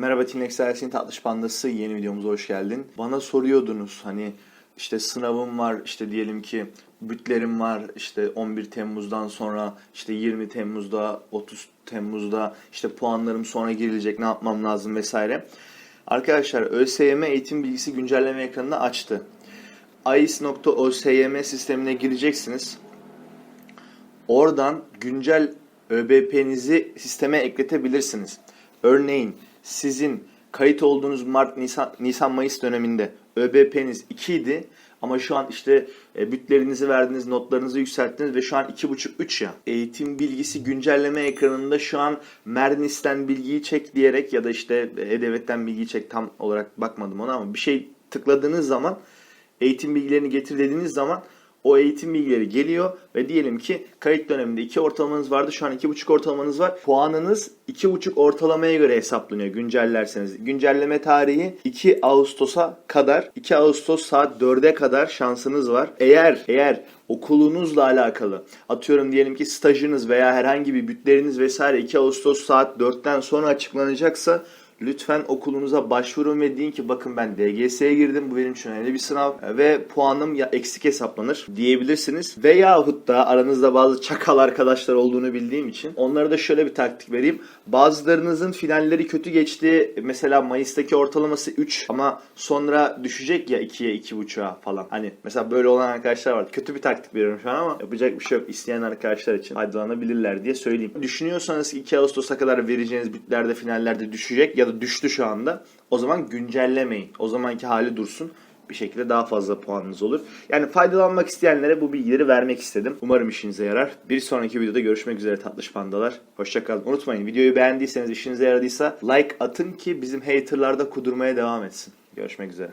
Merhaba Team Excelsior'ın tatlış pandası yeni videomuza hoş geldin. Bana soruyordunuz hani işte sınavım var işte diyelim ki bütlerim var işte 11 Temmuz'dan sonra işte 20 Temmuz'da 30 Temmuz'da işte puanlarım sonra girilecek ne yapmam lazım vesaire. Arkadaşlar ÖSYM eğitim bilgisi güncelleme ekranını açtı. ais.osym sistemine gireceksiniz. Oradan güncel ÖBP'nizi sisteme ekletebilirsiniz. Örneğin sizin kayıt olduğunuz Mart, Nisan, Nisan Mayıs döneminde ÖBP'niz 2 idi ama şu an işte e, bütlerinizi verdiniz, notlarınızı yükselttiniz ve şu an 2,5-3 ya. Eğitim bilgisi güncelleme ekranında şu an Mernis'ten bilgiyi çek diyerek ya da işte E-Devlet'ten bilgiyi çek tam olarak bakmadım ona ama bir şey tıkladığınız zaman eğitim bilgilerini getir dediğiniz zaman o eğitim bilgileri geliyor ve diyelim ki kayıt döneminde 2 ortalamanız vardı. Şu an 2,5 ortalamanız var. Puanınız 2,5 ortalamaya göre hesaplanıyor güncellerseniz. Güncelleme tarihi 2 Ağustos'a kadar 2 Ağustos saat 4'e kadar şansınız var. Eğer eğer okulunuzla alakalı atıyorum diyelim ki stajınız veya herhangi bir bütleriniz vesaire 2 Ağustos saat 4'ten sonra açıklanacaksa Lütfen okulunuza başvurun ve deyin ki bakın ben DGS'ye girdim bu benim için önemli bir sınav ve puanım ya eksik hesaplanır diyebilirsiniz. Veyahut da aranızda bazı çakal arkadaşlar olduğunu bildiğim için onlara da şöyle bir taktik vereyim. Bazılarınızın finalleri kötü geçti. Mesela Mayıs'taki ortalaması 3 ama sonra düşecek ya 2'ye 2.5'a falan. Hani mesela böyle olan arkadaşlar var. Kötü bir taktik veriyorum şu an ama yapacak bir şey yok. İsteyen arkadaşlar için faydalanabilirler diye söyleyeyim. Düşünüyorsanız ki 2 Ağustos'a kadar vereceğiniz bütlerde finallerde düşecek ya da düştü şu anda. O zaman güncellemeyin. O zamanki hali dursun. Bir şekilde daha fazla puanınız olur. Yani faydalanmak isteyenlere bu bilgileri vermek istedim. Umarım işinize yarar. Bir sonraki videoda görüşmek üzere tatlış pandalar. Hoşçakalın. Unutmayın videoyu beğendiyseniz işinize yaradıysa like atın ki bizim haterlarda kudurmaya devam etsin. Görüşmek üzere.